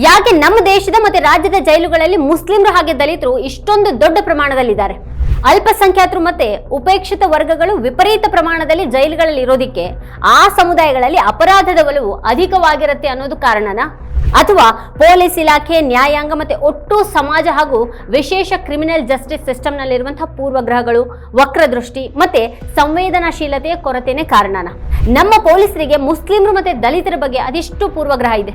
ಯಾಕೆ ನಮ್ಮ ದೇಶದ ಮತ್ತೆ ರಾಜ್ಯದ ಜೈಲುಗಳಲ್ಲಿ ಮುಸ್ಲಿಮರು ಹಾಗೆ ದಲಿತರು ಇಷ್ಟೊಂದು ದೊಡ್ಡ ಪ್ರಮಾಣದಲ್ಲಿದ್ದಾರೆ? ಅಲ್ಪಸಂಖ್ಯಾತರು ಮತ್ತೆ ಉಪೇಕ್ಷಿತ ವರ್ಗಗಳು ವಿಪರೀತ ಪ್ರಮಾಣದಲ್ಲಿ ಜೈಲುಗಳಲ್ಲಿ ಇರೋದಿಕ್ಕೆ ಆ ಸಮುದಾಯಗಳಲ್ಲಿ ಅಪರಾಧದ ಒಲವು ಅಧಿಕವಾಗಿರುತ್ತೆ ಅನ್ನೋದು ಕಾರಣನಾ? ಅಥವಾ ಪೊಲೀಸ್ ಇಲಾಖೆ, ನ್ಯಾಯಾಂಗ ಮತ್ತೆ ಒಟ್ಟು ಸಮಾಜ ಹಾಗೂ ವಿಶೇಷ ಕ್ರಿಮಿನಲ್ ಜಸ್ಟಿಸ್ ಸಿಸ್ಟಮ್ನಲ್ಲಿರುವಂತಹ ಪೂರ್ವಗ್ರಹಗಳು, ವಕ್ರದೃಷ್ಟಿ ಮತ್ತೆ ಸಂವೇದನಾಶೀಲತೆಯ ಕೊರತೆನೇ ಕಾರಣನ? ನಮ್ಮ ಪೊಲೀಸರಿಗೆ ಮುಸ್ಲಿಮರು ಮತ್ತೆ ದಲಿತರ ಬಗ್ಗೆ ಅದೆಷ್ಟು ಪೂರ್ವಗ್ರಹ ಇದೆ.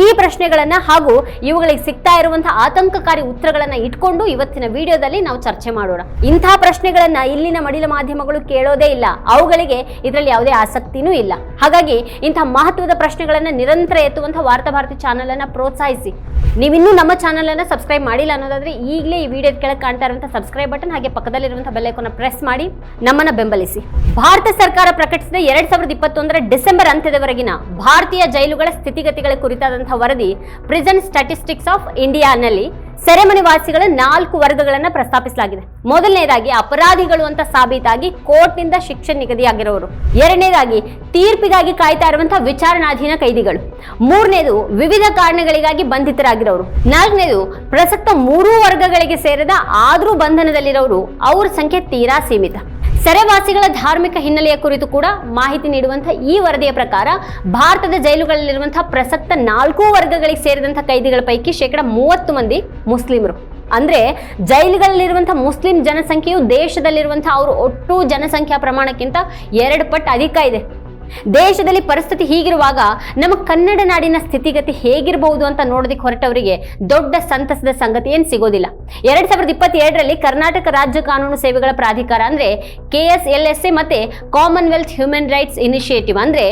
ಈ ಪ್ರಶ್ನೆಗಳನ್ನ ಹಾಗೂ ಇವುಗಳಿಗೆ ಸಿಗ್ತಾ ಇರುವಂತಹ ಆತಂಕಕಾರಿ ಉತ್ತರಗಳನ್ನ ಇಟ್ಕೊಂಡು ಇವತ್ತಿನ ವಿಡಿಯೋದಲ್ಲಿ ನಾವು ಚರ್ಚೆ ಮಾಡೋಣ. ಇಂತಹ ಪ್ರಶ್ನೆಗಳನ್ನ ಇಲ್ಲಿನ ಮಡಿಲ ಮಾಧ್ಯಮಗಳು ಕೇಳೋದೇ ಇಲ್ಲ. ಅವುಗಳಿಗೆ ಇದರಲ್ಲಿ ಯಾವುದೇ ಆಸಕ್ತಿನೂ ಇಲ್ಲ. ಹಾಗಾಗಿ ಇಂತಹ ಮಹತ್ವದ ಪ್ರಶ್ನೆಗಳನ್ನ ನಿರಂತರ ಎತ್ತುವಂತಹ ವಾರ್ತಾ ಭಾರತಿ ಚಾನಲ್ ಅನ್ನ ಪ್ರೋತ್ಸಾಹಿಸಿ. ನೀವಿನ್ನೂ ನಮ್ಮ ಚಾನಲ್ ಅನ್ನ ಸಬ್ಸ್ಕ್ರೈಬ್ ಮಾಡಿಲ್ಲ ಅನ್ನೋದಾದ್ರೆ ಈಗಲೇ ಈ ವಿಡಿಯೋ ಕೆಳಗೆ ಕಾಣ್ತಾ ಇರುವಂತಹ ಸಬ್ಸ್ಕ್ರೈಬ್ ಬಟನ್ ಹಾಗೆ ಪಕ್ಕದಲ್ಲಿರುವಂತಹ ಬೆಲ್ ಐಕಾನ್ ಪ್ರೆಸ್ ಮಾಡಿ ನಮ್ಮನ್ನ ಬೆಂಬಲಿಸಿ. ಭಾರತ ಸರ್ಕಾರ ಪ್ರಕಟಿಸಿದ ಎರಡ್ ಸಾವಿರದ ಇಪ್ಪತ್ತೊಂದರ ಡಿಸೆಂಬರ್ ಅಂತ್ಯದವರೆಗಿನ ಭಾರತೀಯ ಜೈಲುಗಳ ಸ್ಥಿತಿಗತಿಗಳ ಕುರಿತಾದಂತಹ ವರದಿ ಪ್ರಿಸನ್ ಸ್ಟಾಟಿಸ್ಟಿಕ್ಸ್ ಆಫ್ ಇಂಡಿಯಾನಲ್ಲಿ ಸೆರೆಮನೆ ವಾಸಿಗಳ ನಾಲ್ಕು ವರ್ಗಗಳನ್ನು ಪ್ರಸ್ತಾಪಿಸಲಾಗಿದೆ. ಮೊದಲನೇದಾಗಿ ಅಪರಾಧಿಗಳು ಅಂತ ಸಾಬೀತಾಗಿ ಕೋರ್ಟ್ನಿಂದ ಶಿಕ್ಷೆ ನಿಗದಿಯಾಗಿರೋರು. ಎರಡನೇದಾಗಿ ತೀರ್ಪಿಗಾಗಿ ಕಾಯ್ತಾ ಇರುವಂತಹ ವಿಚಾರಣಾಧೀನ ಕೈದಿಗಳು. ಮೂರನೇದು ವಿವಿಧ ಕಾರಣಗಳಿಗಾಗಿ ಬಂಧಿತರಾಗಿರೋರು. ನಾಲ್ಕನೇದು ಪ್ರಸಕ್ತ ಮೂರೂ ವರ್ಗಗಳಿಗೆ ಸೇರಿದ ಆದ್ರೂ ಬಂಧನದಲ್ಲಿರೋರು. ಅವ್ರ ಸಂಖ್ಯೆ ತೀರಾ ಸೀಮಿತ. ಸೆರೆವಾಸಿಗಳ ಧಾರ್ಮಿಕ ಹಿನ್ನೆಲೆಯ ಕುರಿತು ಕೂಡ ಮಾಹಿತಿ ನೀಡುವಂತಹ ಈ ವರದಿಯ ಪ್ರಕಾರ ಭಾರತದ ಜೈಲುಗಳಲ್ಲಿರುವಂತಹ ಪ್ರಸಕ್ತ ನಾಲ್ಕು ವರ್ಗಗಳಿಗೆ ಸೇರಿದಂತಹ ಕೈದಿಗಳ ಪೈಕಿ ಶೇಕಡ ಮೂವತ್ತು ಮಂದಿ ಮುಸ್ಲಿಮರು. ಅಂದ್ರೆ ಜೈಲುಗಳಲ್ಲಿರುವಂತಹ ಮುಸ್ಲಿಂ ಜನಸಂಖ್ಯೆಯು ದೇಶದಲ್ಲಿರುವಂತಹ ಅವರು ಒಟ್ಟು ಜನಸಂಖ್ಯಾ ಪ್ರಮಾಣಕ್ಕಿಂತ ಎರಡು ಪಟ್ಟು ಅಧಿಕ ಇದೆ. ದೇಶದಲ್ಲಿ ಪರಿಸ್ಥಿತಿ ಹೀಗಿರುವಾಗ ನಮ್ಮ ಕನ್ನಡ ನಾಡಿನ ಸ್ಥಿತಿಗತಿ ಹೇಗಿರಬಹುದು ಅಂತ ನೋಡೋದಕ್ಕೆ ಹೊರಟವರಿಗೆ ದೊಡ್ಡ ಸಂತಸದ ಸಂಗತಿ ಏನು ಸಿಗೋದಿಲ್ಲ. ಎರಡ್ ಸಾವಿರದ ಇಪ್ಪತ್ತೆರಡರಲ್ಲಿ ಕರ್ನಾಟಕ ರಾಜ್ಯ ಕಾನೂನು ಸೇವೆಗಳ ಪ್ರಾಧಿಕಾರ ಅಂದ್ರೆ K S L S A ಮತ್ತೆ ಕಾಮನ್ವೆಲ್ತ್ ಹ್ಯೂಮನ್ ರೈಟ್ಸ್ ಇನಿಷಿಯೇಟಿವ್ ಅಂದ್ರೆ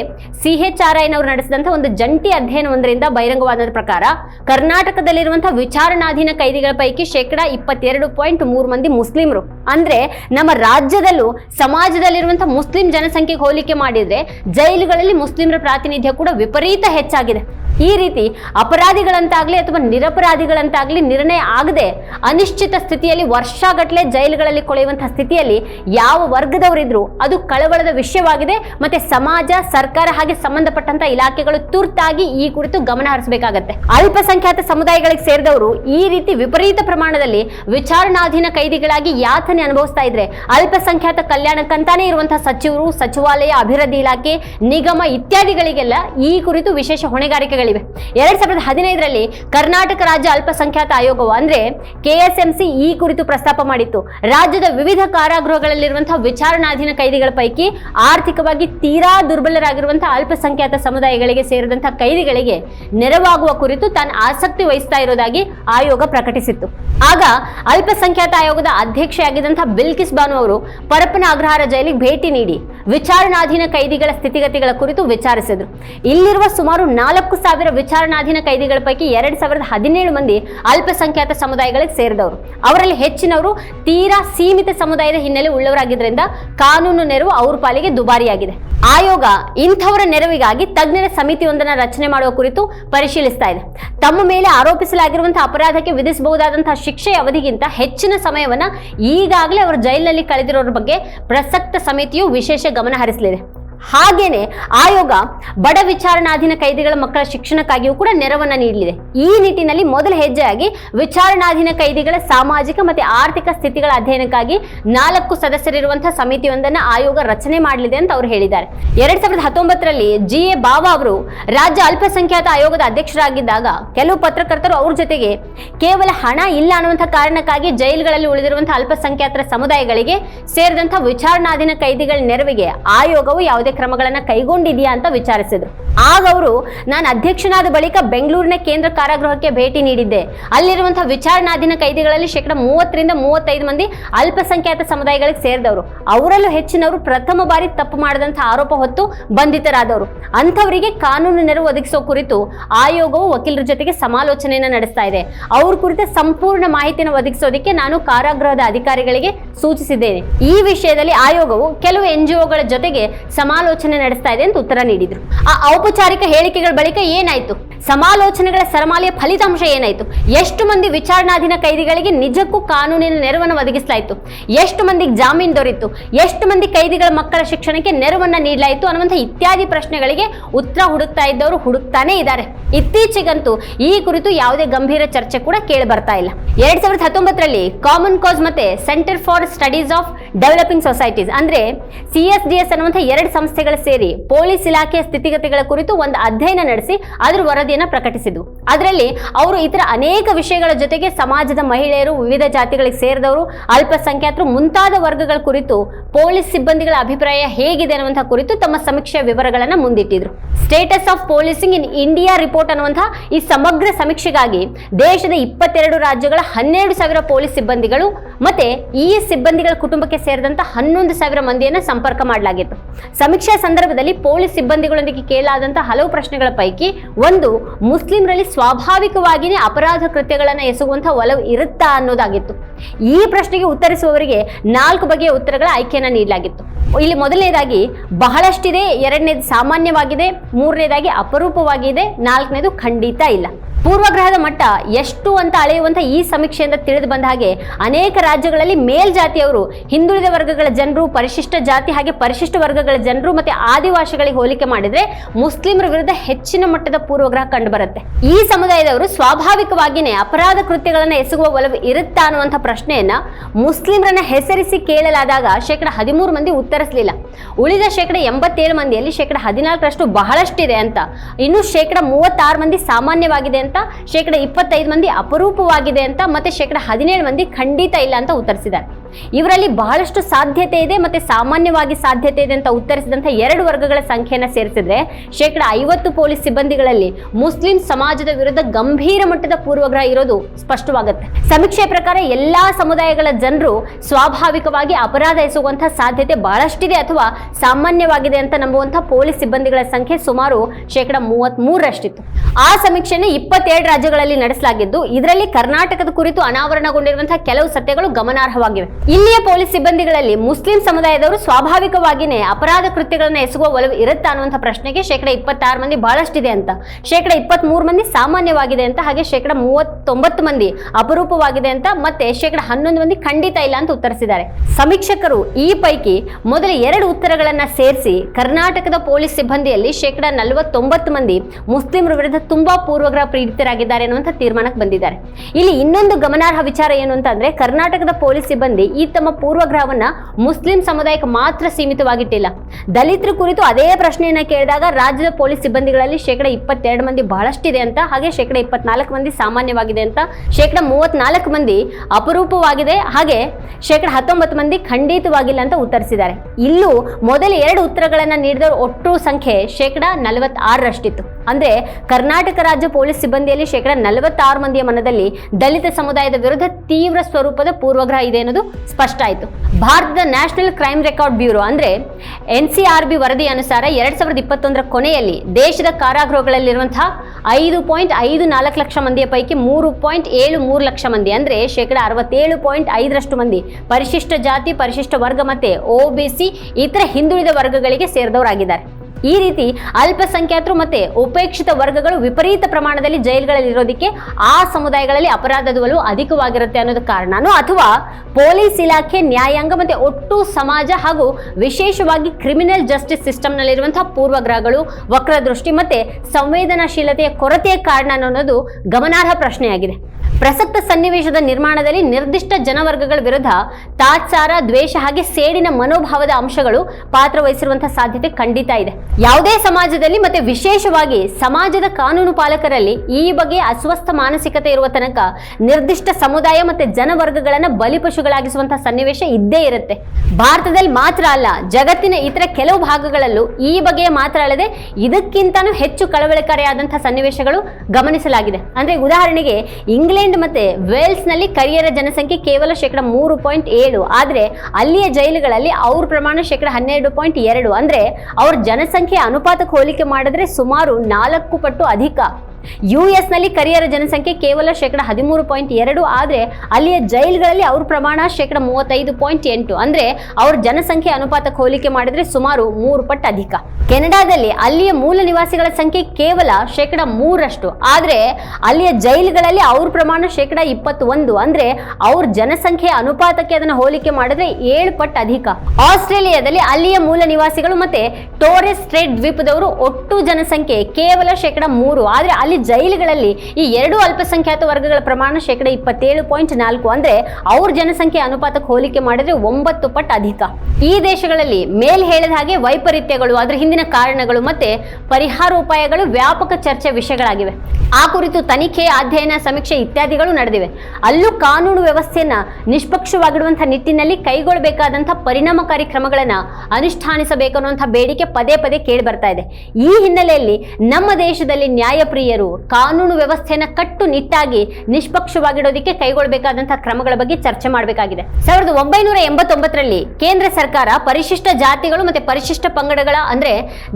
ಸಿ ಎಚ್ ಆರ್ ಐನವರು ನಡೆಸಿದಂಥ ಒಂದು ಜಂಟಿ ಅಧ್ಯಯನವೊಂದರಿಂದ ಬಹಿರಂಗವಾದ ಪ್ರಕಾರ ಕರ್ನಾಟಕದಲ್ಲಿರುವಂತಹ ವಿಚಾರಣಾಧೀನ ಕೈದಿಗಳ ಪೈಕಿ ಶೇಕಡ ಇಪ್ಪತ್ತೆರಡು ಪಾಯಿಂಟ್ ಮೂರು ಮಂದಿ ಮುಸ್ಲಿಮರು. ಅಂದ್ರೆ ನಮ್ಮ ರಾಜ್ಯದಲ್ಲೂ ಸಮಾಜದಲ್ಲಿರುವಂತಹ ಮುಸ್ಲಿಂ ಜನಸಂಖ್ಯೆಗೆ ಹೋಲಿಕೆ ಮಾಡಿದ್ರೆ ಜೈಲುಗಳಲ್ಲಿ ಮುಸ್ಲಿಮರ ಪ್ರಾತಿನಿಧ್ಯ ಕೂಡ ವಿಪರೀತ ಹೆಚ್ಚಾಗಿದೆ. ಈ ರೀತಿ ಅಪರಾಧಿಗಳಂತಾಗ್ಲಿ ಅಥವಾ ನಿರಪರಾಧಿಗಳಂತಾಗ್ಲಿ ನಿರ್ಣಯ ಆಗದೆ ಅನಿಶ್ಚಿತ ಸ್ಥಿತಿಯಲ್ಲಿ ವರ್ಷಗಟ್ಟಲೆ ಜೈಲುಗಳಲ್ಲಿ ಕೊಳೆಯುವಂತಹ ಸ್ಥಿತಿಯಲ್ಲಿ ಯಾವ ವರ್ಗದವರಿದ್ರು ಅದು ಕಳವಳದ ವಿಷಯವಾಗಿದೆ ಮತ್ತೆ ಸಮಾಜ, ಸರ್ಕಾರ ಹಾಗೆ ಸಂಬಂಧಪಟ್ಟಂತಹ ಇಲಾಖೆಗಳು ತುರ್ತಾಗಿ ಈ ಕುರಿತು ಗಮನ ಹರಿಸಬೇಕಾಗತ್ತೆ. ಅಲ್ಪಸಂಖ್ಯಾತ ಸಮುದಾಯಗಳಿಗೆ ಸೇರಿದವರು ಈ ರೀತಿ ವಿಪರೀತ ಪ್ರಮಾಣದಲ್ಲಿ ವಿಚಾರಣಾಧೀನ ಕೈದಿಗಳಾಗಿ ಯಾತನೆ ಅನುಭವಿಸ್ತಾ ಇದ್ರೆ ಅಲ್ಪಸಂಖ್ಯಾತ ಕಲ್ಯಾಣಕ್ಕಂತಾನೆ ಇರುವಂತಹ ಸಚಿವರು, ಸಚಿವಾಲಯ, ಅಭಿವೃದ್ಧಿ ಇಲಾಖೆ, ನಿಗಮ ಇತ್ಯಾದಿಗಳಿಗೆಲ್ಲ ಈ ಕುರಿತು ವಿಶೇಷ ಹೊಣೆಗಾರಿಕೆಗಳಿವೆ ಎರಡ್ ಸಾವಿರದ ಹದಿನೈದರಲ್ಲಿ ಕರ್ನಾಟಕ ರಾಜ್ಯ ಅಲ್ಪಸಂಖ್ಯಾತ ಆಯೋಗವು ಅಂದ್ರೆ ಕೆಎಸ್ಎಂಸಿ ಈ ಕುರಿತು ಪ್ರಸ್ತಾಪ ಮಾಡಿತ್ತು. ರಾಜ್ಯದ ವಿವಿಧ ಕಾರಾಗೃಹಗಳಲ್ಲಿರುವಂತಹ ವಿಚಾರಣಾಧೀನ ಕೈದಿಗಳ ಪೈಕಿ ಆರ್ಥಿಕವಾಗಿ ತೀರಾ ದುರ್ಬಲರಾಗಿರುವಂತಹ ಅಲ್ಪಸಂಖ್ಯಾತ ಸಮುದಾಯಗಳಿಗೆ ಸೇರಿದಂತಹ ಕೈದಿಗಳಿಗೆ ನೆರವಾಗುವ ಕುರಿತು ತಾನು ಆಸಕ್ತಿ ವಹಿಸ್ತಾ ಇರೋದಾಗಿ ಆಯೋಗ ಪ್ರಕಟಿಸಿತ್ತು. ಆಗ ಅಲ್ಪಸಂಖ್ಯಾತ ಆಯೋಗದ ಅಧ್ಯಕ್ಷೆಯಾಗಿದ್ದಂತಹ ಬಿಲ್ಕಿಸ್ ಬಾನು ಅವರು ಪರಪ್ಪನ ಅಗ್ರಹಾರ ಜೈಲಿಗೆ ಭೇಟಿ ನೀಡಿ ವಿಚಾರಣಾಧೀನ ಕೈದಿಗಳ ಸ್ಥಿತಿಗತಿಗಳ ಕುರಿತು ವಿಚಾರಿಸಿದರು. ಇಲ್ಲಿರುವ ಸುಮಾರು ನಾಲ್ಕು ಸಾವಿರ ವಿಚಾರಣಾಧೀನ ಕೈದಿಗಳ ಪೈಕಿ ಎರಡ್ ಸಾವಿರದ ಹದಿನೇಳು ಮಂದಿ ಅಲ್ಪಸಂಖ್ಯಾತ ಸಮುದಾಯಗಳಿಗೆ ಸೇರಿದವರು. ಅವರಲ್ಲಿ ಹೆಚ್ಚಿನವರು ತೀರಾ ಸೀಮಿತ ಸಮುದಾಯದ ಹಿನ್ನೆಲೆ ಉಳ್ಳವರಾಗಿದ್ದರಿಂದ ಕಾನೂನು ನೆರವು ಅವ್ರ ಪಾಲಿಗೆ ದುಬಾರಿಯಾಗಿದೆ. ಆಯೋಗ ಇಂಥವರ ನೆರವಿಗಾಗಿ ತಜ್ಞರ ಸಮಿತಿಯೊಂದನ್ನು ರಚನೆ ಮಾಡುವ ಕುರಿತು ಪರಿಶೀಲಿಸ್ತಾ ಇದೆ. ತಮ್ಮ ಮೇಲೆ ಆರೋಪಿಸಲಾಗಿರುವಂತಹ ಅಪರಾಧಕ್ಕೆ ವಿಧಿಸಬಹುದಾದಂತಹ ಶಿಕ್ಷೆಯ ಅವಧಿಗಿಂತ ಹೆಚ್ಚಿನ ಸಮಯವನ್ನ ಈಗಾಗಲೇ ಅವರು ಜೈಲಿನಲ್ಲಿ ಕಳೆದಿರೋರ ಬಗ್ಗೆ ಪ್ರಸಕ್ತ ಸಮಿತಿಯು ವಿಶೇಷ ಗಮನ ಹರಿಸಲಿದೆ. ಹಾಗೇನೆ ಆಯೋಗ ಬಡ ವಿಚಾರಣಾಧೀನ ಕೈದಿಗಳ ಮಕ್ಕಳ ಶಿಕ್ಷಣಕ್ಕಾಗಿಯೂ ಕೂಡ ನೆರವನ್ನು ನೀಡಲಿದೆ. ಈ ನಿಟ್ಟಿನಲ್ಲಿ ಮೊದಲ ಹೆಜ್ಜೆಯಾಗಿ ವಿಚಾರಣಾಧೀನ ಕೈದಿಗಳ ಸಾಮಾಜಿಕ ಮತ್ತೆ ಆರ್ಥಿಕ ಸ್ಥಿತಿಗಳ ಅಧ್ಯಯನಕ್ಕಾಗಿ ನಾಲ್ಕು ಸದಸ್ಯರಿರುವಂತಹ ಸಮಿತಿಯೊಂದನ್ನು ಆಯೋಗ ರಚನೆ ಮಾಡಲಿದೆ ಅಂತ ಅವರು ಹೇಳಿದ್ದಾರೆ. ಎರಡ್ ಸಾವಿರದ ಹತ್ತೊಂಬತ್ತರಲ್ಲಿ ಜಿ ಎ ಬಾವಾ ಅವರು ರಾಜ್ಯ ಅಲ್ಪಸಂಖ್ಯಾತ ಆಯೋಗದ ಅಧ್ಯಕ್ಷರಾಗಿದ್ದಾಗ ಕೆಲವು ಪತ್ರಕರ್ತರು ಅವ್ರ ಜೊತೆಗೆ ಕೇವಲ ಹಣ ಇಲ್ಲ ಅನ್ನುವಂಥ ಕಾರಣಕ್ಕಾಗಿ ಜೈಲುಗಳಲ್ಲಿ ಉಳಿದಿರುವಂತಹ ಅಲ್ಪಸಂಖ್ಯಾತರ ಸಮುದಾಯಗಳಿಗೆ ಸೇರಿದಂತಹ ವಿಚಾರಣಾಧೀನ ಕೈದಿಗಳ ನೆರವಿಗೆ ಆಯೋಗವು ಯಾವುದೇ ಕ್ರಮಗಳನ್ನ ಕೈಗೊಂಡಿದೆಯಾ ಅಂತ ವಿಚಾರಿಸಿದ್ರು. ಆಗ ಅವರು, ನಾನು ಅಧ್ಯಕ್ಷನಾದ ಬಳಿಕ ಬೆಂಗಳೂರಿನ ಕೇಂದ್ರ ಕಾರಾಗೃಹಕ್ಕೆ ಭೇಟಿ ನೀಡಿದ್ದೆ. ಅಲ್ಲಿರುವಂತಹ ವಿಚಾರಣಾಧೀನ ಕೈದಿಗಳಲ್ಲಿ ಶೇಕಡ ಮೂವತ್ತರಿಂದ ಮೂವತ್ತೈದು ಮಂದಿ ಅಲ್ಪಸಂಖ್ಯಾತ ಸಮುದಾಯಗಳಿಗೆ ಸೇರಿದವರು. ಅವರಲ್ಲೂ ಹೆಚ್ಚಿನವರು ಪ್ರಥಮ ಬಾರಿ ತಪ್ಪು ಮಾಡಿದಂತಹ ಆರೋಪ ಹೊತ್ತು ಬಂಧಿತರಾದವರು. ಅಂಥವರಿಗೆ ಕಾನೂನು ನೆರವು ಒದಗಿಸೋ ಕುರಿತು ಆಯೋಗವು ವಕೀಲರ ಜೊತೆಗೆ ಸಮಾಲೋಚನೆಯನ್ನು ನಡೆಸ್ತಾ ಇದೆ. ಅವ್ರ ಕುರಿತ ಸಂಪೂರ್ಣ ಮಾಹಿತಿಯನ್ನು ಒದಗಿಸೋದಕ್ಕೆ ನಾನು ಕಾರಾಗೃಹದ ಅಧಿಕಾರಿಗಳಿಗೆ ಸೂಚಿಸಿದ್ದೇನೆ. ಈ ವಿಷಯದಲ್ಲಿ ಆಯೋಗವು ಕೆಲವು ಎನ್ಗಳ ಜೊತೆಗೆ ಸಮಾಲೋಚನೆ ನಡೆಸ್ತಾ ಇದೆ ಅಂತ ಉತ್ತರ ನೀಡಿದ್ರು. ಆ ಔಪಚಾರಿಕ ಹೇಳಿಕೆಗಳ ಬಳಿಕ ಏನಾಯ್ತು? ಸಮಾಲೋಚನೆಗಳ ಸರಮಾಲೆಯ ಫಲಿತಾಂಶ ಏನಾಯಿತು? ಎಷ್ಟು ಮಂದಿ ವಿಚಾರಣಾಧೀನ ಕೈದಿಗಳಿಗೆ ನಿಜಕ್ಕೂ ಕಾನೂನಿನ ನೆರವನ್ನು ಒದಗಿಸಲಾಯಿತು? ಎಷ್ಟು ಮಂದಿಗೆ ಜಾಮೀನು ದೊರೆಯಿತು ಎಷ್ಟು ಮಂದಿ ಕೈದಿಗಳ ಮಕ್ಕಳ ಶಿಕ್ಷಣಕ್ಕೆ ನೆರವನ್ನು ನೀಡಲಾಯಿತು ಅನ್ನುವಂಥ ಇತ್ಯಾದಿ ಪ್ರಶ್ನೆಗಳಿಗೆ ಉತ್ತರ ಹುಡುಕ್ತಾ ಇದ್ದವರು ಹುಡುಕ್ತಾನೇ ಇದ್ದಾರೆ. ಇತ್ತೀಚೆಗಂತೂ ಈ ಕುರಿತು ಯಾವುದೇ ಗಂಭೀರ ಚರ್ಚೆ ಕೂಡ ಕೇಳಿ ಬರ್ತಾ ಇಲ್ಲ. ಎರಡ್ ಸಾವಿರದ ಹತ್ತೊಂಬತ್ತರಲ್ಲಿ ಕಾಮನ್ ಕಾಸ್ ಮತ್ತೆ Centre for Studies of Developing Societies ಅಂದ್ರೆ ಸಿ ಎಸ್ ಡಿ ಎಸ್ ಅನ್ನುವಂಥ ಎರಡು ಸಂಸ್ಥೆಗಳು ಸೇರಿ ಪೊಲೀಸ್ ಇಲಾಖೆಯ ಸ್ಥಿತಿಗತಿಗಳ ಕುರಿತು ಒಂದು ಅಧ್ಯಯನ ನಡೆಸಿ, ಅದರ ವರದಿಯನ್ನು ಪ್ರಕಟಿಸಿದ್ವು ಅದರಲ್ಲಿ ಅವರು ಇತರ ಅನೇಕ ವಿಷಯಗಳ ಜೊತೆಗೆ ಸಮಾಜದ ಮಹಿಳೆಯರು, ವಿವಿಧ ಜಾತಿಗಳಿಗೆ ಸೇರಿದವರು, ಅಲ್ಪಸಂಖ್ಯಾತರು ಮುಂತಾದ ವರ್ಗಗಳ ಕುರಿತು ಪೊಲೀಸ್ ಸಿಬ್ಬಂದಿಗಳ ಅಭಿಪ್ರಾಯ ಹೇಗಿದೆ ಅನ್ನುವಂಥ ಕುರಿತು ತಮ್ಮ ಸಮೀಕ್ಷೆಯ ವಿವರಗಳನ್ನು ಮುಂದಿಟ್ಟಿದ್ರು. Status of Policing in India report ಅನ್ನುವಂತಹ ಈ ಸಮಗ್ರ ಸಮೀಕ್ಷೆಗಾಗಿ ದೇಶದ ಇಪ್ಪತ್ತೆರಡು ರಾಜ್ಯಗಳ ಹನ್ನೆರಡು ಸಾವಿರ ಪೊಲೀಸ್ ಸಿಬ್ಬಂದಿಗಳು ಮತ್ತೆ ಈ ಸಿಬ್ಬಂದಿಗಳ ಕುಟುಂಬಕ್ಕೆ ಸೇರಿದಂತಹ ಹನ್ನೊಂದು ಸಾವಿರ ಮಂದಿಯನ್ನು ಸಂಪರ್ಕ ಮಾಡಲಾಗಿತ್ತು. ಸಮೀಕ್ಷಾ ಸಂದರ್ಭದಲ್ಲಿ ಪೊಲೀಸ್ ಸಿಬ್ಬಂದಿಗಳೊಂದಿಗೆ ಕೇಳಲಾದಂತಹ ಹಲವು ಪ್ರಶ್ನೆಗಳ ಪೈಕಿ ಒಂದು ಮುಸ್ಲಿಮರಲ್ಲಿ ಸ್ವಾಭಾವಿಕವಾಗಿಯೇ ಅಪರಾಧ ಕೃತ್ಯಗಳನ್ನು ಎಸಗುವಂತಹ ಒಲವು ಇರುತ್ತಾ ಅನ್ನೋದಾಗಿತ್ತು. ಈ ಪ್ರಶ್ನೆಗೆ ಉತ್ತರಿಸುವವರಿಗೆ ನಾಲ್ಕು ಬಗೆಯ ಉತ್ತರಗಳ ಆಯ್ಕೆಯನ್ನು ನೀಡಲಾಗಿತ್ತು. ಇಲ್ಲಿ ಮೊದಲನೇದಾಗಿ ಬಹಳಷ್ಟಿದೆ, ಎರಡನೇದು ಸಾಮಾನ್ಯವಾಗಿದೆ, ಮೂರನೇದಾಗಿ ಅಪರೂಪವಾಗಿದೆ, ನಾಲ್ಕನೇದು ಖಂಡಿತ ಇಲ್ಲ. ಪೂರ್ವಗ್ರಹದ ಮಟ್ಟ ಎಷ್ಟು ಅಂತ ಅಳೆಯುವಂಥ ಈ ಸಮೀಕ್ಷೆಯಿಂದ ತಿಳಿದು ಬಂದ ಹಾಗೆ ಅನೇಕ ರಾಜ್ಯಗಳಲ್ಲಿ ಮೇಲ್ಜಾತಿಯವರು, ಹಿಂದುಳಿದ ವರ್ಗಗಳ ಜನರು, ಪರಿಶಿಷ್ಟ ಜಾತಿ ಹಾಗೆ ಪರಿಶಿಷ್ಟ ವರ್ಗಗಳ ಜನರು ಮತ್ತೆ ಆದಿವಾಸಿಗಳಿಗೆ ಹೋಲಿಕೆ ಮಾಡಿದ್ರೆ ಮುಸ್ಲಿಮರ ವಿರುದ್ಧ ಹೆಚ್ಚಿನ ಮಟ್ಟದ ಪೂರ್ವಗ್ರಹ ಕಂಡುಬರುತ್ತೆ. ಈ ಸಮುದಾಯದವರು ಸ್ವಾಭಾವಿಕವಾಗಿಯೇ ಅಪರಾಧ ಕೃತ್ಯಗಳನ್ನು ಎಸಗುವ ಒಲವು ಇರುತ್ತಾ ಅನ್ನುವಂಥ ಪ್ರಶ್ನೆಯನ್ನ ಮುಸ್ಲಿಮರನ್ನ ಹೆಸರಿಸಿ ಕೇಳಲಾದಾಗ ಶೇಕಡ ಹದಿಮೂರು ಮಂದಿ ಉತ್ತರಿಸಲಿಲ್ಲ. ಉಳಿದ ಶೇಕಡ ಎಂಬತ್ತೇಳು ಮಂದಿಯಲ್ಲಿ ಶೇಕಡ ಹದಿನಾಲ್ಕರಷ್ಟು ಬಹಳಷ್ಟಿದೆ ಅಂತ. ಇನ್ನು ಶೇಕಡ ಮೂವತ್ತಾರು ಮಂದಿ ಸಾಮಾನ್ಯವಾಗಿದೆ ಅಂತ ಶೇಕಡ ಇಪ್ಪತ್ತೈದು ಮಂದಿ ಅಪರೂಪವಾಗಿದೆ ಅಂತ ಮತ್ತೆ ಶೇಕಡ ಹದಿನೇಳು ಮಂದಿ ಖಂಡಿತ ಇಲ್ಲ ಅಂತ ಉತ್ತರಿಸಿದ್ದಾರೆ. ಇವರಲ್ಲಿ ಬಹಳಷ್ಟು ಸಾಧ್ಯತೆ ಇದೆ ಮತ್ತೆ ಸಾಮಾನ್ಯವಾಗಿ ಸಾಧ್ಯತೆ ಇದೆ ಅಂತ ಉತ್ತರಿಸಿದಂಥ ಎರಡು ವರ್ಗಗಳ ಸಂಖ್ಯೆಯನ್ನು ಸೇರಿಸಿದ್ರೆ ಶೇಕಡ ಐವತ್ತು ಪೊಲೀಸ್ ಸಿಬ್ಬಂದಿಗಳಲ್ಲಿ ಮುಸ್ಲಿಂ ಸಮಾಜದ ವಿರುದ್ಧ ಗಂಭೀರ ಮಟ್ಟದ ಪೂರ್ವಗ್ರಹ ಇರೋದು ಸ್ಪಷ್ಟವಾಗುತ್ತೆ. ಸಮೀಕ್ಷೆ ಪ್ರಕಾರ ಎಲ್ಲಾ ಸಮುದಾಯಗಳ ಜನರು ಸ್ವಾಭಾವಿಕವಾಗಿ ಅಪರಾಧ ಎಸಗುವಂತಹ ಸಾಧ್ಯತೆ ಬಹಳಷ್ಟಿದೆ ಅಥವಾ ಸಾಮಾನ್ಯವಾಗಿದೆ ಅಂತ ನಂಬುವಂತಹ ಪೊಲೀಸ್ ಸಿಬ್ಬಂದಿಗಳ ಸಂಖ್ಯೆ ಸುಮಾರು ಶೇಕಡ ಮೂವತ್ತ್ ಮೂರರಷ್ಟಿತ್ತು ಆ ಸಮೀಕ್ಷೆಯನ್ನು ಇಪ್ಪತ್ತೆರಡು ರಾಜ್ಯಗಳಲ್ಲಿ ನಡೆಸಲಾಗಿದ್ದು, ಇದರಲ್ಲಿ ಕರ್ನಾಟಕದ ಕುರಿತು ಅನಾವರಣಗೊಂಡಿರುವಂತಹ ಕೆಲವು ಸತ್ಯಗಳು ಗಮನಾರ್ಹವಾಗಿವೆ. ಇಲ್ಲಿಯ ಪೊಲೀಸ್ ಸಿಬ್ಬಂದಿಗಳಲ್ಲಿ ಮುಸ್ಲಿಂ ಸಮುದಾಯದವರು ಸ್ವಾಭಾವಿಕವಾಗಿಯೇ ಅಪರಾಧ ಕೃತ್ಯಗಳನ್ನು ಎಸಗುವ ಒಲವು ಇರುತ್ತಾ ಅನ್ನುವಂಥ ಪ್ರಶ್ನೆಗೆ ಶೇಕಡ ಇಪ್ಪತ್ತಾರು ಮಂದಿ ಬಹಳಷ್ಟಿದೆ ಅಂತ. ಶೇಕಡ ಇಪ್ಪತ್ತ್ ಮೂರು ಮಂದಿ ಸಾಮಾನ್ಯವಾಗಿದೆ ಅಂತ, ಹಾಗೆ ಶೇಕಡ ಮೂವತ್ತೊಂಬತ್ತು ಮಂದಿ ಅಪರೂಪವಾಗಿದೆ ಅಂತ, ಮತ್ತೆ ಶೇಕಡ ಹನ್ನೊಂದು ಮಂದಿ ಖಂಡಿತ ಇಲ್ಲ ಅಂತ ಉತ್ತರಿಸಿದ್ದಾರೆ. ಸಮೀಕ್ಷಕರು ಈ ಪೈಕಿ ಮೊದಲ ಎರಡು ಉತ್ತರಗಳನ್ನು ಸೇರಿಸಿ ಕರ್ನಾಟಕದ ಪೊಲೀಸ್ ಸಿಬ್ಬಂದಿಯಲ್ಲಿ ಶೇಕಡ ನಲವತ್ತೊಂಬತ್ತು ಮಂದಿ ಮುಸ್ಲಿಮರ ವಿರುದ್ಧ ತುಂಬಾ ಪೂರ್ವಗ್ರಹ ಪೀಡಿತರಾಗಿದ್ದಾರೆ ಅನ್ನುವಂಥ ತೀರ್ಮಾನಕ್ಕೆ ಬಂದಿದ್ದಾರೆ. ಇಲ್ಲಿ ಇನ್ನೊಂದು ಗಮನಾರ್ಹ ವಿಚಾರ ಏನು ಅಂತಂದ್ರೆ ಕರ್ನಾಟಕದ ಪೊಲೀಸ್ ಸಿಬ್ಬಂದಿ ಈ ತಮ್ಮ ಪೂರ್ವಗ್ರಹವನ್ನ ಮುಸ್ಲಿಂ ಸಮುದಾಯಕ್ಕೆ ಮಾತ್ರ ಸೀಮಿತವಾಗಿಟ್ಟಿಲ್ಲ. ದಲಿತರ ಕುರಿತು ಅದೇ ಪ್ರಶ್ನೆಯನ್ನ ಕೇಳಿದಾಗ ರಾಜ್ಯದ ಪೊಲೀಸ್ ಸಿಬ್ಬಂದಿಗಳಲ್ಲಿ ಶೇಕಡ ಇಪ್ಪತ್ತೆರಡು ಮಂದಿ ಬಹಳಷ್ಟಿದೆ ಅಂತ, ಹಾಗೆ ಶೇಕಡ ಇಪ್ಪತ್ನಾಲ್ಕು ಮಂದಿ ಸಾಮಾನ್ಯವಾಗಿದೆ ಅಂತ, ಶೇಕಡ ಮೂವತ್ನಾಲ್ಕು ಮಂದಿ ಅಪರೂಪವಾಗಿದೆ, ಹಾಗೆ ಶೇಕಡ ಹತ್ತೊಂಬತ್ತು ಮಂದಿ ಖಂಡಿತವಾಗಿಲ್ಲ ಅಂತ ಉತ್ತರಿಸಿದ್ದಾರೆ. ಇಲ್ಲೂ ಮೊದಲ ಎರಡು ಉತ್ತರಗಳನ್ನು ನೀಡಿದವರು ಒಟ್ಟು ಸಂಖ್ಯೆ ಶೇಕಡ ನಲವತ್ತಾರರಷ್ಟಿತ್ತು. ಅಂದ್ರೆ ಕರ್ನಾಟಕ ರಾಜ್ಯ ಪೊಲೀಸ್ ಸಿಬ್ಬಂದಿಯಲ್ಲಿ ಶೇಕಡ ನಲವತ್ತಾರು ಮಂದಿಯ ಮನದಲ್ಲಿ ದಲಿತ ಸಮುದಾಯದ ವಿರುದ್ಧ ತೀವ್ರ ಸ್ವರೂಪದ ಪೂರ್ವಗ್ರಹ ಇದೆ ಅನ್ನೋದು ಸ್ಪಷ್ಟ ಆಯಿತು. ಭಾರತದ ನ್ಯಾಷನಲ್ ಕ್ರೈಮ್ ರೆಕಾರ್ಡ್ ಬ್ಯೂರೋ ಅಂದ್ರೆ ಎನ್ ಸಿ ಆರ್ ಬಿ ವರದಿ ಅನುಸಾರ ಎರಡ್ ಸಾವಿರದ ಇಪ್ಪತ್ತೊಂದರ ಕೊನೆಯಲ್ಲಿ ದೇಶದ ಕಾರಾಗೃಹಗಳಲ್ಲಿರುವಂತಹ ಐದು ಪಾಯಿಂಟ್ ಐದು ನಾಲ್ಕು ಲಕ್ಷ ಮಂದಿಯ ಪೈಕಿ ಮೂರು ಪಾಯಿಂಟ್ ಏಳು ಮೂರು ಲಕ್ಷ ಮಂದಿ ಅಂದ್ರೆ ಶೇಕಡ ಅರವತ್ತೇಳು ಪಾಯಿಂಟ್ ಐದರಷ್ಟು ಮಂದಿ ಪರಿಶಿಷ್ಟ ಜಾತಿ, ಪರಿಶಿಷ್ಟ ವರ್ಗ ಮತ್ತೆ ಸಿ, ಇತರ ಹಿಂದುಳಿದ ವರ್ಗಗಳಿಗೆ ಸೇರಿದವರಾಗಿದ್ದಾರೆ. ಈ ರೀತಿ ಅಲ್ಪಸಂಖ್ಯಾತರು ಮತ್ತೆ ಉಪೇಕ್ಷಿತ ವರ್ಗಗಳು ವಿಪರೀತ ಪ್ರಮಾಣದಲ್ಲಿ ಜೈಲುಗಳಲ್ಲಿ ಇರೋದಕ್ಕೆ ಆ ಸಮುದಾಯಗಳಲ್ಲಿ ಅಪರಾಧದ ಒಲವು ಅಧಿಕವಾಗಿರುತ್ತೆ ಅನ್ನೋದು ಕಾರಣನೋ ಅಥವಾ ಪೊಲೀಸ್ ಇಲಾಖೆ, ನ್ಯಾಯಾಂಗ ಮತ್ತೆ ಒಟ್ಟು ಸಮಾಜ ಹಾಗೂ ವಿಶೇಷವಾಗಿ ಕ್ರಿಮಿನಲ್ ಜಸ್ಟಿಸ್ ಸಿಸ್ಟಮ್ನಲ್ಲಿರುವಂತಹ ಪೂರ್ವಗ್ರಹಗಳು, ವಕ್ರದೃಷ್ಟಿ ಮತ್ತೆ ಸಂವೇದನಾಶೀಲತೆಯ ಕೊರತೆಯ ಕಾರಣ ಅನ್ನೋದು ಗಮನಾರ್ಹ ಪ್ರಶ್ನೆಯಾಗಿದೆ. ಪ್ರಸಕ್ತ ಸನ್ನಿವೇಶದ ನಿರ್ಮಾಣದಲ್ಲಿ ನಿರ್ದಿಷ್ಟ ಜನವರ್ಗಗಳ ವಿರುದ್ಧ ತಾತ್ಸಾರ, ದ್ವೇಷ ಹಾಗೆ ಸೇಡಿನ ಮನೋಭಾವದ ಅಂಶಗಳು ಪಾತ್ರ ವಹಿಸಿರುವಂತಹ ಸಾಧ್ಯತೆ ಖಂಡಿತ ಇದೆ. ಯಾವುದೇ ಸಮಾಜದಲ್ಲಿ ಮತ್ತೆ ವಿಶೇಷವಾಗಿ ಸಮಾಜದ ಕಾನೂನು ಪಾಲಕರಲ್ಲಿ ಈ ಬಗ್ಗೆ ಅಸ್ವಸ್ಥ ಮಾನಸಿಕತೆ ಇರುವ ತನಕ ನಿರ್ದಿಷ್ಟ ಸಮುದಾಯ ಮತ್ತೆ ಜನವರ್ಗಗಳನ್ನ ಬಲಿಪಶುಗಳಾಗಿಸುವಂತಹ ಸನ್ನಿವೇಶ ಇದ್ದೇ ಇರುತ್ತೆ. ಭಾರತದಲ್ಲಿ ಮಾತ್ರ ಅಲ್ಲ, ಜಗತ್ತಿನ ಇತರ ಕೆಲವು ಭಾಗಗಳಲ್ಲೂ ಈ ಬಗೆಯ ಮಾತ್ರ ಅಲ್ಲದೆ ಇದಕ್ಕಿಂತನೂ ಹೆಚ್ಚು ಕಳವಳಕಾರಿಯಾದಂತಹ ಸನ್ನಿವೇಶಗಳು ಗಮನಿಸಲಾಗಿದೆ. ಅಂದ್ರೆ ಉದಾಹರಣೆಗೆ ಇಂಗ್ಲೆಂಡ್ ಮತ್ತೆ ವೇಲ್ಸ್ನಲ್ಲಿ ಕರಿಯರ ಜನಸಂಖ್ಯೆ ಕೇವಲ ಶೇಕಡ ಮೂರು ಪಾಯಿಂಟ್ ಏಳು. ಆದ್ರೆ ಅಲ್ಲಿಯ ಜೈಲುಗಳಲ್ಲಿ ಅವ್ರ ಪ್ರಮಾಣ ಶೇಕಡ ಹನ್ನೆರಡು ಪಾಯಿಂಟ್ ಎರಡು. ಅಂದ್ರೆ ಅವ್ರ ಜನಸಂಖ್ಯೆ ಅನುಪಾತಕ್ಕೆ ಹೋಲಿಕೆ ಮಾಡಿದ್ರೆ ಸುಮಾರು ನಾಲ್ಕು ಪಟ್ಟು ಅಧಿಕ. ಯು ಎಸ್ನಲ್ಲಿ ಕರಿಯರ ಜನಸಂಖ್ಯೆ ಕೇವಲ ಶೇಕಡ ಹದಿಮೂರು ಪಾಯಿಂಟ್ ಎರಡು, ಆದರೆ ಅಲ್ಲಿಯ ಜೈಲ್ಗಳಲ್ಲಿ ಅವ್ರ ಪ್ರಮಾಣ ಶೇಕಡ ಮೂವತ್ತೈದು ಪಾಯಿಂಟ್ ಎಂಟು. ಅಂದ್ರೆ ಅವ್ರ ಜನಸಂಖ್ಯೆ ಅನುಪಾತಕ್ಕೆ ಹೋಲಿಕೆ ಮಾಡಿದ್ರೆ ಸುಮಾರು ಮೂರು ಪಟ್ಟು ಅಧಿಕ. ಕೆನಡಾದಲ್ಲಿ ಅಲ್ಲಿಯ ಮೂಲ ನಿವಾಸಿಗಳ ಸಂಖ್ಯೆ ಕೇವಲ ಶೇಕಡ ಮೂರಷ್ಟು ಆದರೆ ಅಲ್ಲಿಯ ಜೈಲುಗಳಲ್ಲಿ ಅವ್ರ ಪ್ರಮಾಣ ಶೇಕಡ ಇಪ್ಪತ್ತೊಂದು. ಅಂದ್ರೆ ಅವ್ರ ಜನಸಂಖ್ಯೆ ಅನುಪಾತಕ್ಕೆ ಅದನ್ನು ಹೋಲಿಕೆ ಮಾಡಿದ್ರೆ ಏಳು ಪಟ್ಟು ಅಧಿಕ. ಆಸ್ಟ್ರೇಲಿಯಾದಲ್ಲಿ ಅಲ್ಲಿಯ ಮೂಲ ನಿವಾಸಿಗಳು ಮತ್ತೆ ಟೋರೆಸ್ ಸ್ಟ್ರೇಟ್ ದ್ವೀಪದವರು ಒಟ್ಟು ಜನಸಂಖ್ಯೆ ಕೇವಲ ಶೇಕಡ ಮೂರು. ಆದರೆ ಅಲ್ಲಿ ಜೈಲುಗಳಲ್ಲಿ ಈ ಎರಡು ಅಲ್ಪಸಂಖ್ಯಾತ ವರ್ಗಗಳ ಪ್ರಮಾಣ ಶೇಕಡ ಇಪ್ಪತ್ತೇಳು ಪಾಯಿಂಟ್ ನಾಲ್ಕು ಅಂದ್ರೆ ಅವ್ರ ಜನಸಂಖ್ಯೆ ಅನುಪಾತಕ್ಕೆ ಹೋಲಿಕೆ ಮಾಡಿದ್ರೆ ಒಂಬತ್ತು ಪಟ್ಟು ಅಧಿಕ. ಈ ದೇಶಗಳಲ್ಲಿ ಮೇಲ್ ಹೇಳಿದ ಹಾಗೆ ವೈಪರೀತ್ಯಗಳು, ಅದರ ಹಿಂದಿನ ಕಾರಣಗಳು ಮತ್ತೆ ಪರಿಹಾರ ಉಪಾಯಗಳು ವ್ಯಾಪಕ ಚರ್ಚೆ ವಿಷಯಗಳಾಗಿವೆ. ಆ ಕುರಿತು ತನಿಖೆ, ಅಧ್ಯಯನ, ಸಮೀಕ್ಷೆ ಇತ್ಯಾದಿಗಳು ನಡೆದಿವೆ. ಅಲ್ಲೂ ಕಾನೂನು ವ್ಯವಸ್ಥೆಯನ್ನ ನಿಷ್ಪಕ್ಷವಾಗಿಡುವಂತಹ ನಿಟ್ಟಿನಲ್ಲಿ ಕೈಗೊಳ್ಳಬೇಕಾದಂತಹ ಪರಿಣಾಮಕಾರಿ ಕ್ರಮಗಳನ್ನ ಅನುಷ್ಠಾನಿಸಬೇಕು ಅನ್ನುವಂಥ ಬೇಡಿಕೆ ಪದೇ ಪದೇ ಕೇಳಿ ಬರ್ತಾ ಇದೆ. ಈ ಹಿನ್ನೆಲೆಯಲ್ಲಿ ನಮ್ಮ ದೇಶದಲ್ಲಿ ನ್ಯಾಯಪ್ರಿಯರು ಕಾನೂನು ವ್ಯವಸ್ಥೆಯನ್ನ ಕಟ್ಟುನಿಟ್ಟಾಗಿ ನಿಷ್ಪಕ್ಷವಾಗಿಡೋದಕ್ಕೆ ಕೈಗೊಳ್ಳಬೇಕಾದಂತಹ ಕ್ರಮಗಳ ಬಗ್ಗೆ ಚರ್ಚೆ ಮಾಡಬೇಕಾಗಿದೆ. ಸಾವಿರದ ಒಂಬೈನೂರ ಎಂಬತ್ತೊಂಬತ್ತರಲ್ಲಿ ಕೇಂದ್ರ ಸರ್ಕಾರ ಪರಿಶಿಷ್ಟ ಜಾತಿಗಳು ಮತ್ತೆ ಪರಿಶಿಷ್ಟ ಪಂಗಡಗಳ ಅಂದ್ರೆ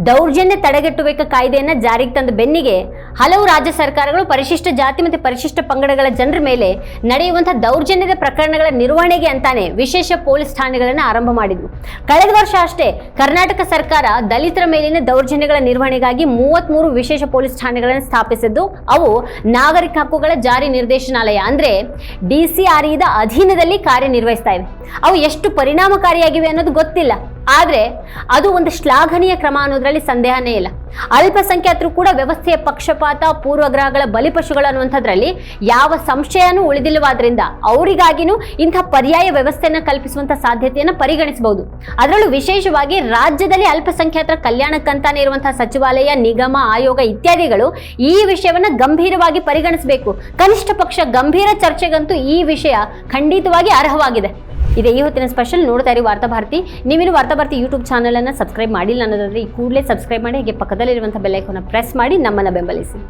ದೌರ್ಜನ್ಯ ತಡೆಗಟ್ಟುವಿಕೆ ಕಾಯ್ದೆಯನ್ನ ಜಾರಿಗೆ ತಂದ ಬೆನ್ನಿಗೆ ಹಲವು ರಾಜ್ಯ ಸರ್ಕಾರಗಳು ಪರಿಶಿಷ್ಟ ಜಾತಿ ಮತ್ತೆ ಪರಿಶಿಷ್ಟ ಪಂಗಡಗಳ ಜನರ ಮೇಲೆ ನಡೆಯುವಂತಹ ದೌರ್ಜನ್ಯದ ಪ್ರಕರಣಗಳ ನಿರ್ವಹಣೆಗೆ ಅಂತಾನೆ ವಿಶೇಷ ಪೊಲೀಸ್ ಠಾಣೆಗಳನ್ನು ಆರಂಭ ಮಾಡಿದ್ವು. ಕಳೆದ ವರ್ಷ ಅಷ್ಟೇ ಕರ್ನಾಟಕ ಸರ್ಕಾರ ದಲಿತರ ಮೇಲಿನ ದೌರ್ಜನ್ಯಗಳ ನಿರ್ವಹಣೆಗಾಗಿ ಮೂವತ್ಮೂರು ವಿಶೇಷ ಪೊಲೀಸ್ ಠಾಣೆಗಳನ್ನು ಸ್ಥಾಪಿಸಿದ್ದು ಅವು ನಾಗರಿಕ ಹಕ್ಕುಗಳ ಜಾರಿ ನಿರ್ದೇಶನಾಲಯ, ಅಂದ್ರೆ ಡಿ ಸಿ ಆರ್ ಇದ ಅಧೀನದಲ್ಲಿ ಕಾರ್ಯನಿರ್ವಹಿಸ್ತಾ ಇವೆ. ಅವು ಎಷ್ಟು ಪರಿಣಾಮಕಾರಿಯಾಗಿವೆ ಅನ್ನೋದು ಗೊತ್ತಿಲ್ಲ. ಆದ್ರೆ ಅದು ಒಂದು ಶ್ಲಾಘನೀಯ ಕ್ರಮ ಅನ್ನೋದ್ರಲ್ಲಿ ಸಂದೇಹನೇ ಇಲ್ಲ. ಅಲ್ಪಸಂಖ್ಯಾತರು ಕೂಡ ವ್ಯವಸ್ಥೆಯ ಪಕ್ಷಪಾತ, ಪೂರ್ವಗ್ರಹಗಳ ಬಲಿಪಶುಗಳು ಅನ್ನುವಂಥದ್ರಲ್ಲಿ ಯಾವ ಸಂಶಯನೂ ಉಳಿದಿಲ್ಲವಾದ್ರಿಂದ ಅವರಿಗಾಗಿನೂ ಇಂಥ ಪರ್ಯಾಯ ವ್ಯವಸ್ಥೆಯನ್ನು ಕಲ್ಪಿಸುವಂಥ ಸಾಧ್ಯತೆಯನ್ನು ಪರಿಗಣಿಸಬಹುದು. ಅದರಲ್ಲೂ ವಿಶೇಷವಾಗಿ ರಾಜ್ಯದಲ್ಲಿ ಅಲ್ಪಸಂಖ್ಯಾತರ ಕಲ್ಯಾಣಕ್ಕಂತಾನೇ ಇರುವಂತಹ ಸಚಿವಾಲಯ, ನಿಗಮ, ಆಯೋಗ ಇತ್ಯಾದಿಗಳು ಈ ವಿಷಯವನ್ನು ಗಂಭೀರವಾಗಿ ಪರಿಗಣಿಸಬೇಕು. ಕನಿಷ್ಠ ಪಕ್ಷ ಗಂಭೀರ ಚರ್ಚೆಗಂತೂ ಈ ವಿಷಯ ಖಂಡಿತವಾಗಿ ಅರ್ಹವಾಗಿದೆ. ಇದೆ. ಈ ಹೊತ್ತಿನ ಸ್ಪೆಷಲ್ ನೋಡ್ತಾ ಇರಿ ವಾರ್ತಾ ಭಾರತಿ. ವಾರ್ತಾಭಾರತಿ ವಾರ್ತಾ ಭಾರತಿ ಯೂಟ್ಯೂಬ್ ಚಾನಲ್ ಅನ್ನ ಸಬ್ಸ್ಕ್ರೈಬ್ ಮಾಡಿಲ್ಲ ಅನ್ನೋದಾದ್ರೆ ಈ ಕೂಡಲೇ ಸಬ್ಸ್ಕ್ರೈಬ್ ಮಾಡಿ, ಹಾಗೆ ಪಕ್ಕದಲ್ಲಿರುವಂತಹ ಬೆಲ್ ಐಕಾನ್ ಪ್ರೆಸ್ ಮಾಡಿ, ನಮ್ಮನ್ನ ಬೆಂಬಲಿಸಿ.